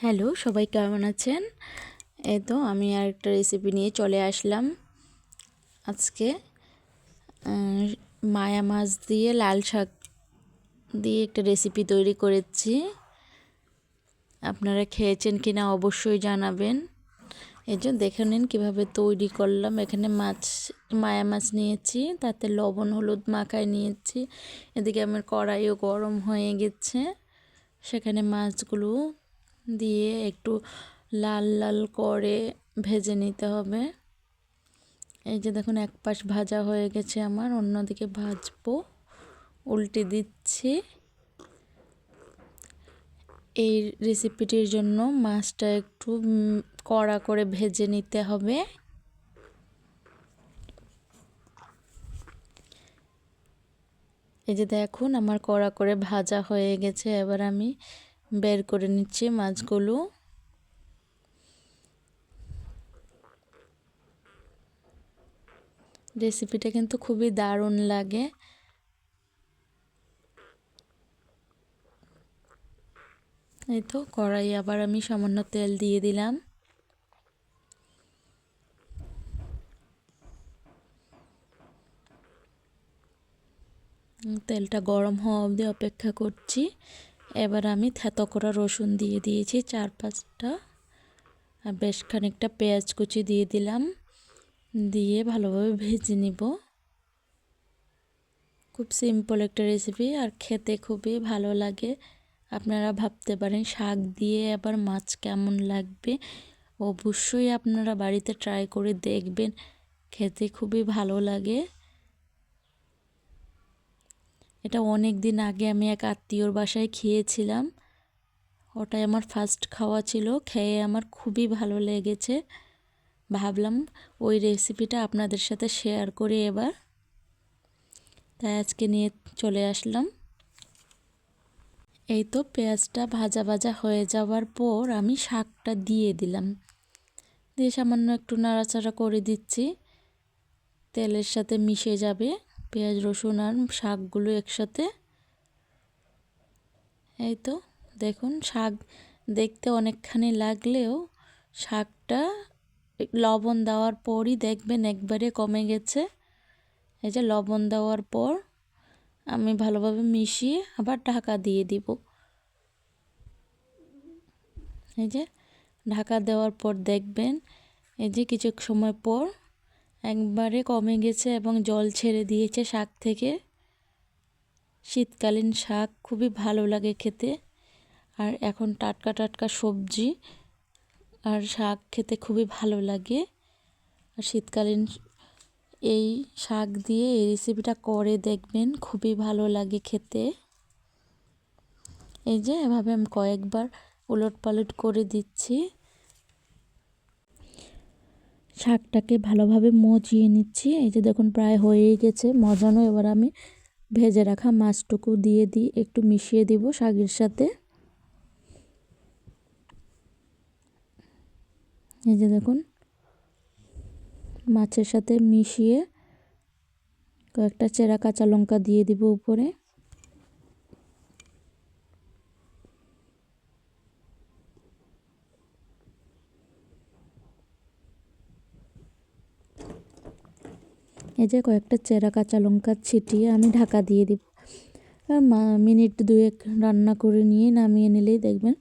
Hello, সবাই কেমন আছেন? এই তো আমি আর একটা রেসিপি নিয়ে চলে আসলাম আজকে। মায়া মাছ দিয়ে লাল শাক দিয়ে একটা রেসিপি তৈরি করেছি। আপনারা খেয়েছেন কি না অবশ্যই জানাবেন। এই জন্য দেখে নিন কীভাবে তৈরি করলাম। এখানে মাছ, মায়া মাছ নিয়েছি, তাতে লবণ, হলুদ মাখায় নিয়েছি। এদিকে আমার কড়াইও গরম হয়ে গেছে। সেখানে মাছগুলো দিয়ে একটু লাল লাল করে ভেজে নিতে হবে। এই যে দেখুন, এক পাশ ভাজা হয়ে গেছে আমার, অন্যদিকে ভাজবো। উল্টে দিচ্ছি। এই রেসিপিটির জন্য মাছটা একটু কড়া করে ভেজে নিতে হবে। এই যে দেখুন, আমার কড়া করে ভাজা হয়ে গেছে। এবার আমি বের করে নিচ্ছি মাছগুলো। রেসিপিটা কিন্তু খুবই দারুণ লাগে। এই তো কড়াই আবার আমি সামান্য তেল দিয়ে দিলাম। তেলটা গরম হওয়া অবধি অপেক্ষা করছি। এবার আমি থেতো করা রসুন দিয়ে দিয়েছি, চার পাঁচটা। আর বেশ খানিকটা পেঁয়াজ কুচি দিয়ে দিলাম। দিয়ে ভালোভাবে ভেজে নিব। খুব সিম্পল একটা রেসিপি আর খেতে খুবই ভালো লাগে। আপনারা ভাবতে পারেন শাক দিয়ে আবার মাছ কেমন লাগবে। অবশ্যই আপনারা বাড়িতে ট্রাই করে দেখবেন। খেতে খুবই ভালো লাগে। এটা অনেক দিন আগে আমি এক আত্মীয়র বাসায় খেয়েছিলাম। ওটাই আমার ফার্স্ট খাওয়া ছিল, খেয়ে আমার খুবই ভালো লেগেছে। ভাবলাম ওই রেসিপিটা আপনাদের সাথে শেয়ার করি এবার। তাই আজকে নিয়ে চলে আসলাম। এই তো পেঁয়াজটা ভাজা ভাজা হয়ে যাওয়ার পর আমি শাকটা দিয়ে দিলাম। দিয়ে সামান্য একটু নাড়াচাড়া করে দিচ্ছি। তেলের সাথে মিশে যাবে। পেঁয়াজ, রসুন আর শাকগুলো একসাথে। এই তো, দেখুন শাক দেখতে অনেকখানি লাগলেও শাকটা লবণ দেওয়ার পরই দেখবেন একবারে কমে গেছে। এই যে লবণ দেওয়ার পর আমি ভালোভাবে মিশিয়ে আবার ঢাকা দিয়ে দিব। এই যে ঢাকা দেওয়ার পর দেখবেন এই যে কিছু সময় পর একবারে কমে গেছে এবং জল ছেড়ে দিয়েছে শাক থেকে। শীতকালীন শাক খুবই ভালো লাগে খেতে। আর এখন টাটকা টাটকা সবজি আর শাক খেতে খুবই ভালো লাগে। আর শীতকালীন এই শাক দিয়ে এই রেসিপিটা করে দেখবেন, খুবই ভালো লাগে খেতে। এই যে এভাবে আমি কয়েকবার উলট পালট করে দিচ্ছি। শাকটাকে ভালোভাবে মজিয়ে নিচ্ছি। এই যে দেখুন, প্রায় হয়েই গেছে। মজানো। এবার আমি ভেজে রাখা মাছটুকু দিয়ে দিই, একটু মিশিয়ে দিব শাকের সাথে। এই যে দেখুন, মাছের সাথে মিশিয়ে কয়েকটা চেরা কাঁচা লঙ্কা দিয়ে দিব উপরে। এই যে কয়েকটা চেরা কাঁচা লঙ্কা ছিটিয়ে আমি ঢাকা দিয়ে দিব। মিনিট দুয়েক রান্না করে নিয়ে নামিয়ে নিলেই দেখবেন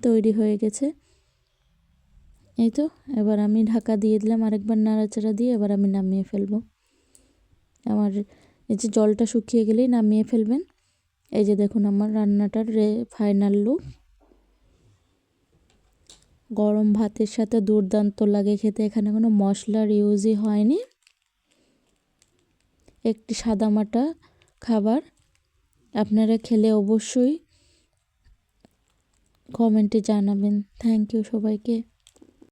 তৈরি হয়ে গেছে। এই তো, এবার আমি ঢাকা দিয়ে দিলাম আরেকবার নাড়াচাড়া দিয়ে, এবার আমি নামিয়ে ফেলব। আমার এই যে জলটা শুকিয়ে গেলেই নামিয়ে ফেলবেন। এই যে দেখুন আমার রান্নাটার রে ফাইনাল লুক গরম ভাতের সাথে দুর্দান্ত লাগে খেতে, এখানে কোনো মশলার ইউজই হয়নি। একটি সাদামাটা খাবার। আপনারা খেলে অবশ্যই কমেন্টে জানাবেন। থ্যাংক ইউ সবাইকে।